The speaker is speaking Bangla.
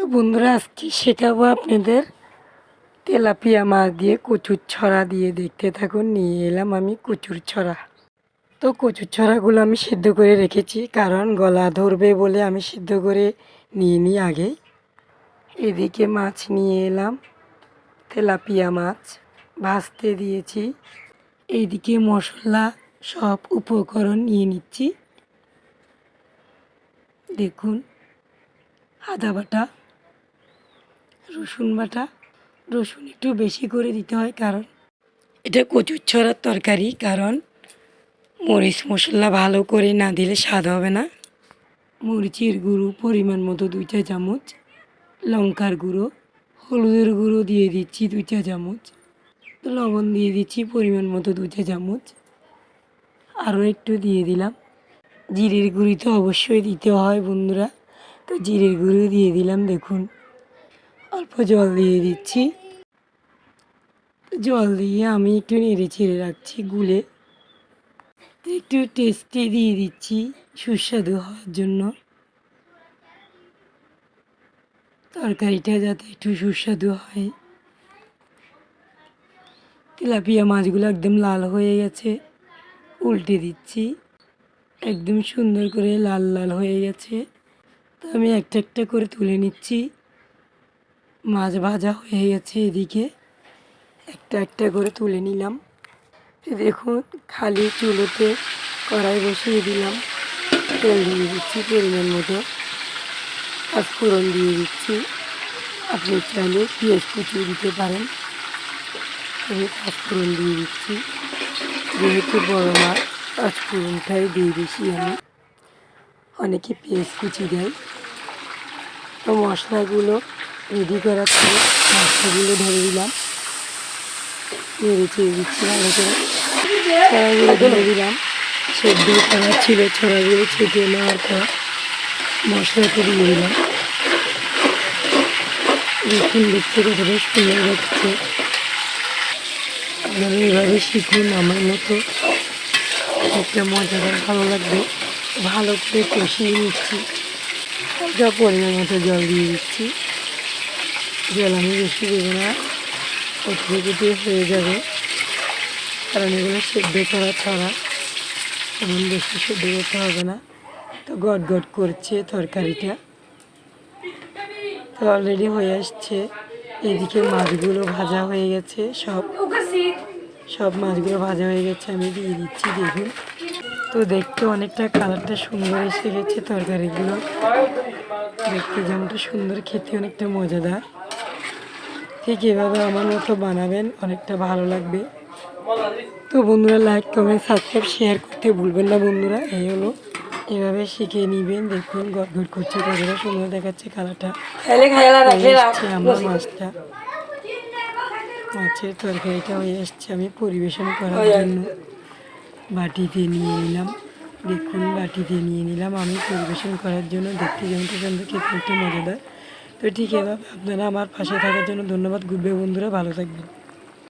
তো বন্ধুরা, আজকে শেখাবো আপনাদের তেলাপিয়া মাছ দিয়ে কচুর ছড়া দিয়ে। দেখতে থাকুন, নিয়ে এলাম আমি কচুর ছড়া। তো কচুর ছড়াগুলো আমি সিদ্ধ করে রেখেছি, কারণ গলা ধরবে বলে আমি সিদ্ধ করে নিয়ে নিই আগে। এদিকে মাছ নিয়ে এলাম, তেলাপিয়া মাছ ভাজতে দিয়েছি। এইদিকে মশলা সব উপকরণ নিয়ে নিচ্ছি। দেখুন, আদা বাটা রসুন বাটা। রসুন একটু বেশি করে দিতে হয়, কারণ এটা কচুর ছড়ার তরকারি, কারণ মরিচ মশলা ভালো করে না দিলে স্বাদ হবে না। মরিচের গুঁড়ো পরিমাণ মতো দুই চা চামচ, লঙ্কার গুঁড়ো, হলুদের গুঁড়ো দিয়ে দিচ্ছি দুই চা চামচ, লবণ দিয়ে দিচ্ছি পরিমাণ মতো দু চা চামচ। আরও একটু দিয়ে দিলাম। জিরের গুঁড়ি তো অবশ্যই দিতে হয় বন্ধুরা। তো জিরের গুঁড়ো দিয়ে দিলাম, দেখুন। অল্প জল দিয়ে দিচ্ছি। জল দিয়ে আমি একটু নেড়ে চেড়ে রাখছি গুলে। একটু টেস্টি দিয়ে দিচ্ছি সুস্বাদু হওয়ার জন্য। তরকারিটা যাতে একটু সুস্বাদু হয়। তেলাপিয়া মাছগুলো একদম লাল হয়ে গেছে। উল্টে দিচ্ছি। একদম সুন্দর করে লাল লাল হয়ে গেছে। তো আমি একটা একটা করে তুলে নিচ্ছি। মাছ ভাজা হয়ে গেছে এদিকে। একটা একটা করে তুলে নিলাম। দেখুন, খালি চুলোতে কড়াই বসিয়ে দিলাম। তেল দিয়ে দিচ্ছি পরিমাণ মতো। পাঁচফোড়ন দিয়ে দিচ্ছি। আপনি চাইলে পেঁয়াজ কুচিয়ে দিতে পারেন। আমি পাঁচফোড়ন দিয়ে দিচ্ছি। যেহেতু বড় মাছ পাঁচফোড়নটাই দিয়ে দিচ্ছি আমি। অনেকে পেঁয়াজ কুচি দেয়। তো মশলাগুলো রেডি করার পরে মশলাগুলো ধরে দিলাম চেড়ে দিচ্ছি ভালো করে। ছড়াগুলো ধরে দিলাম সেদ্ধ করা ছিল ছড়াগুলো ছেটে নেওয়ার পর মশলাটা দিয়ে দিলাম। দেখুন দেখতে কতটা সুন্দর লাগছে আপনারা এভাবে শিখুন, আমার মতো। একটা মজাদার, ভালো লাগবে। ভালো করে কষিয়ে নিচ্ছি। যা পরিমাণ মতো জল দিয়ে দিচ্ছি। জল আমি বেশি দেবো না। কুটি হয়ে যাবে। কারণ এগুলো সেদ্ধ করা ছাড়া তেমন বেশি সেদ্ধ করতে হবে না। তো গট গট করছে তরকারিটা। তো অলরেডি হয়ে আসছে। এদিকে মাছগুলো ভাজা হয়ে গেছে। সব সব মাছগুলো ভাজা হয়ে গেছে। আমি দিয়ে দিচ্ছি, দেখুন। তো দেখতে অনেকটা কালারটা সুন্দর এসে গেছে তরকারিগুলো। দেখতে যেমনটা সুন্দর, খেতে অনেকটা মজাদার। ঠিক এভাবে আমার মতো বানাবেন অনেকটা ভালো লাগবে। তো বন্ধুরা লাইক কমেন্ট সাবস্ক্রাইব শেয়ার করতে ভুলবেন না বন্ধুরা। এই হলো এভাবে শিখে নিবেন। দেখুন গড় করছে কতটা সুন্দর দেখাচ্ছে কালারটা। আমার মাছটা। মাছের তরকারিটা হয়ে এসছে আমি পরিবেশন করার জন্য। বাটিতে নিয়ে নিলাম। দেখুন বাটিতে নিয়ে নিলাম আমি পরিবেশন করার জন্য। দেখতে যেমনটা সুন্দর খেতে একটু মজাদার। তো ঠিক এভাবে আপনারা আমার পাশে থাকার জন্য ধন্যবাদ। ঘুরবে বন্ধুরা ভালো থাকবেন।